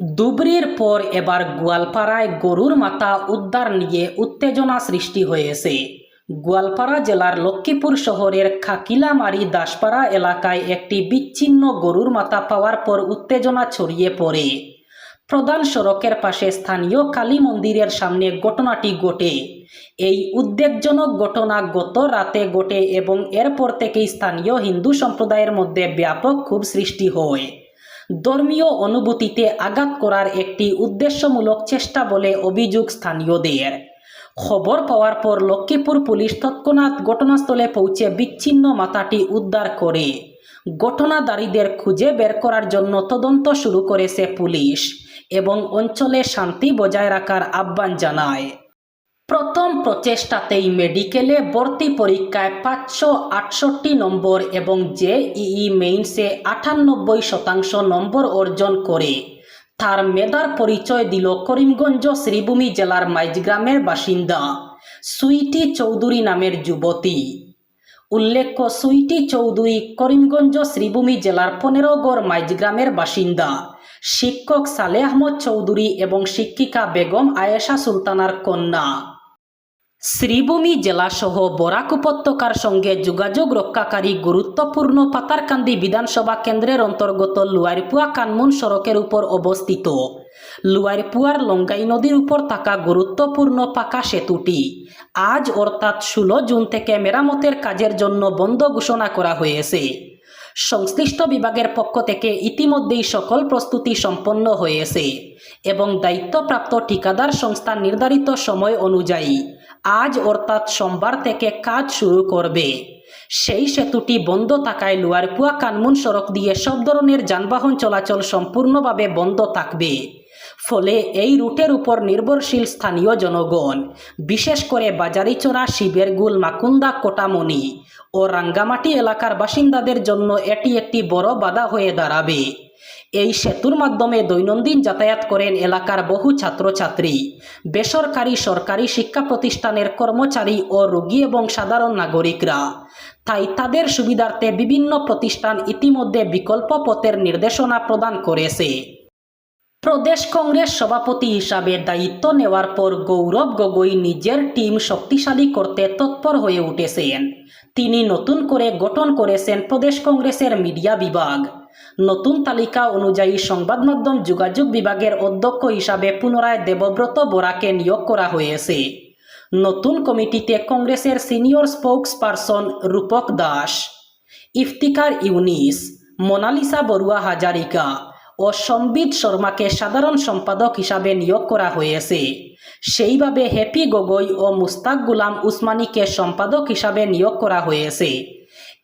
দুবরির পর এবার গোয়ালপাড়ায় গরুর মাথা উদ্ধার নিয়ে উত্তেজনা সৃষ্টি হয়েছে। গোয়ালপাড়া জেলার লক্ষ্মীপুর শহরের খাকিলামারি দাসপাড়া এলাকায় একটি বিচ্ছিন্ন গরুর মাথা পাওয়ার পর উত্তেজনা ছড়িয়ে পড়ে। প্রধান সড়কের পাশে স্থানীয় কালী মন্দিরের সামনে ঘটনাটি ঘটে। এই উদ্বেগজনক ঘটনা গত রাতে ঘটে এবং এরপর থেকেই স্থানীয় হিন্দু সম্প্রদায়ের মধ্যে ব্যাপক ক্ষোভ সৃষ্টি হয়। ধর্মীয় অনুভূতিতে আঘাত করার একটি উদ্দেশ্যমূলক চেষ্টা বলে অভিযোগ স্থানীয়দের। খবর পাওয়ার পর লক্ষ্মীপুর পুলিশ তৎক্ষণাৎ ঘটনাস্থলে পৌঁছে বিচ্ছিন্ন মাথাটি উদ্ধার করে। ঘটনাদারীদের খুঁজে বের করার জন্য তদন্ত শুরু করেছে পুলিশ এবং অঞ্চলে শান্তি বজায় রাখার আহ্বান জানায়। প্রথম প্রচেষ্টাতেই মেডিকেলে ভর্তি পরীক্ষায় পাঁচশো আটষট্টি নম্বর এবং জেইই মেইনসে আটানব্বই শতাংশ নম্বর অর্জন করে। তার মেধার পরিচয় দিল করিমগঞ্জ শ্রীভূমি জেলার মাইজগ্রামের বাসিন্দা সুইটি চৌধুরী নামের যুবতী। উল্লেখ্য, সুইটি চৌধুরী করিমগঞ্জ শ্রীভূমি জেলার পনেরোগড় মাইজগ্রামের বাসিন্দা। শিক্ষক সালে আহমদ চৌধুরী এবং শিক্ষিকা বেগম আয়েশা সুলতানার কন্যা। শ্রীভূমি জেলাসহ বরাক উপত্যকার সঙ্গে যোগাযোগ রক্ষাকারী গুরুত্বপূর্ণ পাতারকান্দি বিধানসভা কেন্দ্রের অন্তর্গত লুয়ারপুয়া কানমুন সড়কের উপর অবস্থিত। লুয়ারপুয়ার লঙ্গাই নদীর উপর থাকা গুরুত্বপূর্ণ পাকা সেতুটি আজ অর্থাৎ ষোলো জুন থেকে মেরামতের কাজের জন্য বন্ধ ঘোষণা করা হয়েছে। সংশ্লিষ্ট বিভাগের পক্ষ থেকে ইতিমধ্যেই সকল প্রস্তুতি সম্পন্ন হয়েছে এবং দায়িত্বপ্রাপ্ত ঠিকাদার সংস্থা নির্ধারিত সময় অনুযায়ী আজ অর্থাৎ সোমবার থেকে কাজ শুরু করবে। সেই সেতুটি বন্ধ থাকায় লুয়ারপুয়া কানমুন সড়ক দিয়ে সব ধরনের যানবাহন চলাচল সম্পূর্ণভাবে বন্ধ থাকবে। ফলে এই রুটের উপর নির্ভরশীল স্থানীয় জনগণ, বিশেষ করে বাজারিচোরা শিবেরগুল মাকুন্দা কোটামনি ও রাঙ্গামাটি এলাকার বাসিন্দাদের জন্য এটি একটি বড় বাধা হয়ে দাঁড়াবে। এই সেতুর মাধ্যমে দৈনন্দিন যাতায়াত করেন এলাকার বহু ছাত্রছাত্রী। বেসরকারি, সরকারি শিক্ষা প্রতিষ্ঠানের কর্মচারী ও রোগী এবং সাধারণ নাগরিকরা। তাই তাদের সুবিধার্থে বিভিন্ন প্রতিষ্ঠান ইতিমধ্যে বিকল্প পথের নির্দেশনা প্রদান করেছে। প্রদেশ কংগ্রেস সভাপতি হিসাবে দায়িত্ব নেওয়ার পর গৌরব গগৈ নিজের টিম শক্তিশালী করতে তৎপর হয়ে উঠেছেন। তিনি নতুন করে গঠন করেছেন প্রদেশ কংগ্রেসের মিডিয়া বিভাগ। নতুন তালিকা অনুযায়ী সংবাদ মাধ্যম যোগাযোগ বিভাগের অধ্যক্ষ হিসাবে পুনরায় দেবব্রত বোরাকে নিয়োগ করা হয়েছে। নতুন কমিটিতে কংগ্রেসের senior spokesperson Rupak Das Iftikhar Yunus, Monalisa Baruah Hazarika ও সম্বিত শর্মাকে সাধারণ সম্পাদক হিসাবে নিয়োগ করা হয়েছে। সেইভাবে হ্যাপি গগৈ ও মুস্তাক গুলাম উসমানীকে সম্পাদক হিসাবে নিয়োগ করা হয়েছে।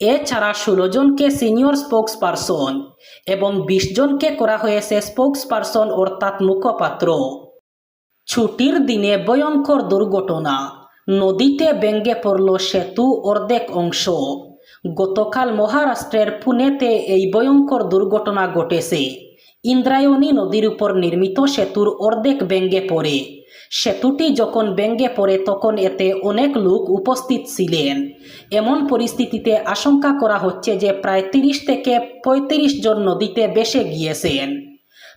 এছাড়া ষোলো জনকে সিনিয়র স্পোক্স পারসন এবং বিশ জনকে করা হয়েছে স্পোক্স পারসন অর্থাৎ মুখপাত্র। ছুটির দিনে ভয়ঙ্কর দুর্ঘটনা। নদীতে ব্যঙ্গে পড়ল সেতু অর্ধেক অংশ। গতকাল মহারাষ্ট্রের পুনেতে এই ভয়ঙ্কর দুর্ঘটনা ঘটেছে। ইন্দ্রায়ণী নদীর উপর নির্মিত সেতুর অর্ধেক ব্যঙ্গে পড়ে। সেতুটি যখন ব্যঙ্গে পড়ে তখন এতে অনেক লোক উপস্থিত ছিলেন। এমন পরিস্থিতিতে আশঙ্কা করা হচ্ছে যে প্রায় তিরিশ থেকে পঁয়ত্রিশ জন নদীতে বেসে গিয়েছেন।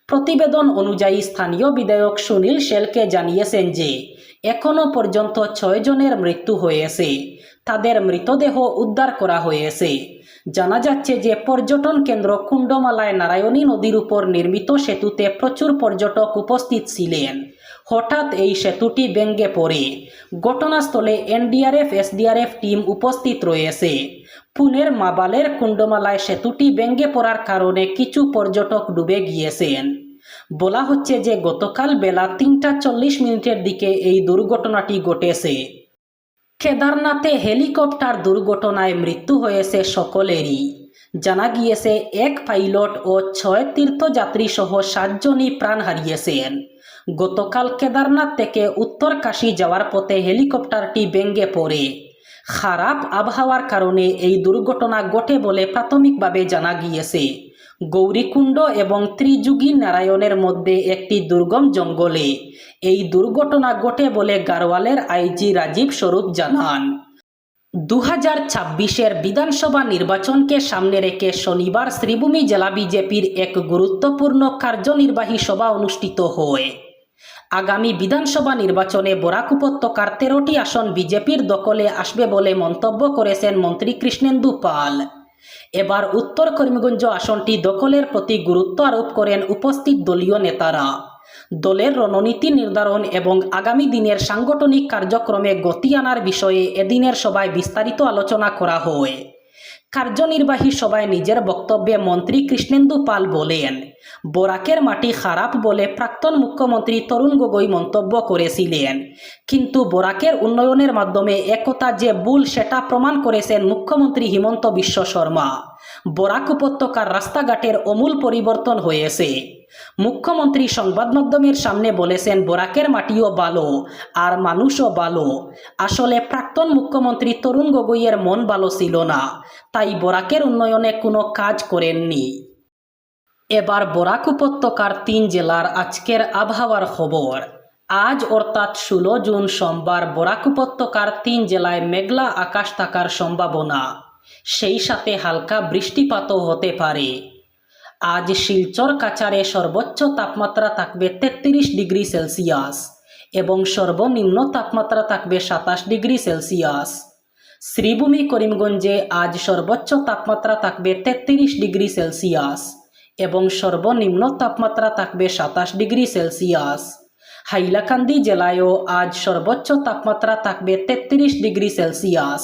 প্রতিবেদন অনুযায়ী স্থানীয় বিধায়ক সুনীল শেলকে জানিয়েছেন যে এখনও পর্যন্ত ছয় জনের মৃত্যু হয়েছে। তাদের মৃতদেহ উদ্ধার করা হয়েছে। জানা যাচ্ছে যে পর্যটন কেন্দ্র কুণ্ডমালায় নারায়ণী নদীর উপর নির্মিত সেতুতে প্রচুর পর্যটক উপস্থিত ছিলেন। হঠাৎ এই সেতুটি ব্যঙ্গে পড়ে। ঘটনাস্থলে এনডিআরএফ, এসডিআরএফ টিম উপস্থিত রয়েছে। পুনের মাবালের কুণ্ডমালায় সেতুটি ব্যঙ্গে পড়ার কারণে কিছু পর্যটক ডুবে গিয়েছেন। বলা হচ্ছে যে গতকাল বেলা তিনটা চল্লিশ মিনিটের দিকে এই দুর্ঘটনাটি ঘটেছে। কেদারনাথে হেলিকপ্টার দুর্ঘটনায় মৃত্যু হয়েছে সকলেরই। জানা গিয়েছে, এক পাইলট ও ছয় তীর্থযাত্রী সহ সাতজনই প্রাণ হারিয়েছেন। গতকাল কেদারনাথ থেকে উত্তর কাশী যাওয়ার পথে হেলিকপ্টারটি ব্যঙ্গে পড়ে। খারাপ আবহাওয়ার কারণে এই দুর্ঘটনা ঘটে বলে প্রাথমিকভাবে জানা গিয়েছে। গৌরীকুণ্ড এবং ত্রিযুগী নারায়ণের মধ্যে একটি দুর্গম জঙ্গলে এই দুর্ঘটনা ঘটে বলে গারওয়ালের আইজি রাজীব স্বরূপ জানান। দু হাজার ছাব্বিশের বিধানসভা নির্বাচনকে সামনে রেখে শনিবার শ্রীভূমি জেলা বিজেপির এক গুরুত্বপূর্ণ কার্যনির্বাহী সভা অনুষ্ঠিত হয়। আগামী বিধানসভা নির্বাচনে বরাক উপত্যকার তেরোটি আসন বিজেপির দখলে আসবে বলে মন্তব্য করেছেন মন্ত্রী কৃষ্ণেন্দু পাল। এবার উত্তর করিমগঞ্জ আসনটি দখলের প্রতি গুরুত্ব আরোপ করেন উপস্থিত দলীয় নেতারা। দলের রণনীতি নির্ধারণ এবং আগামী দিনের সাংগঠনিক কার্যক্রমে গতি আনার বিষয়ে এদিনের সভায় বিস্তারিত আলোচনা করা হয়। কার্যনির্বাহী সভায় নিজের বক্তব্যে মন্ত্রী কৃষ্ণেন্দু পাল বলেন, বরাকের মাটি খারাপ বলে প্রাক্তন মুখ্যমন্ত্রী তরুণ গগৈ মন্তব্য করেছিলেন। কিন্তু বরাকের উন্নয়নের মাধ্যমে একতা যে ভুল সেটা প্রমাণ করেছেন মুখ্যমন্ত্রী হিমন্ত বিশ্ব শর্মা। বরাক উপত্যকার রাস্তাঘাটের অমূল পরিবর্তন হয়েছে। মুখ্যমন্ত্রী সংবাদ মাধ্যমের সামনে বলেছেন, বরাকের মাটিও ভালো আর মানুষও ভালো আসলে প্রাক্তন মুখ্যমন্ত্রী তরুণ গগৈয়ের মন ভালো ছিল না, তাই বরাকের উন্নয়নে কোনো কাজ করেননি। এবার বরাক উপত্যকার তিন জেলার আজকের আবহাওয়ার খবর। আজ অর্থাৎ ষোলো জুন সোমবার বরাক উপত্যকার তিন জেলায় মেঘলা আকাশ থাকার সম্ভাবনা। সেই সাথে হালকা বৃষ্টিপাতও হতে পারে। আজ শিলচর কাচারে সর্বোচ্চ তাপমাত্রা থাকবে তেত্রিশ ডিগ্রি সেলসিয়াস এবং সর্বনিম্ন তাপমাত্রা থাকবে সাতাশ ডিগ্রি সেলসিয়াস। শ্রীভূমি করিমগঞ্জে আজ সর্বোচ্চ তাপমাত্রা থাকবে তেত্রিশ ডিগ্রি সেলসিয়াস এবং সর্বনিম্ন তাপমাত্রা থাকবে সাতাশ ডিগ্রি সেলসিয়াস। হাইলাকান্দি জেলায়ও আজ সর্বোচ্চ তাপমাত্রা থাকবে তেত্রিশ ডিগ্রি সেলসিয়াস।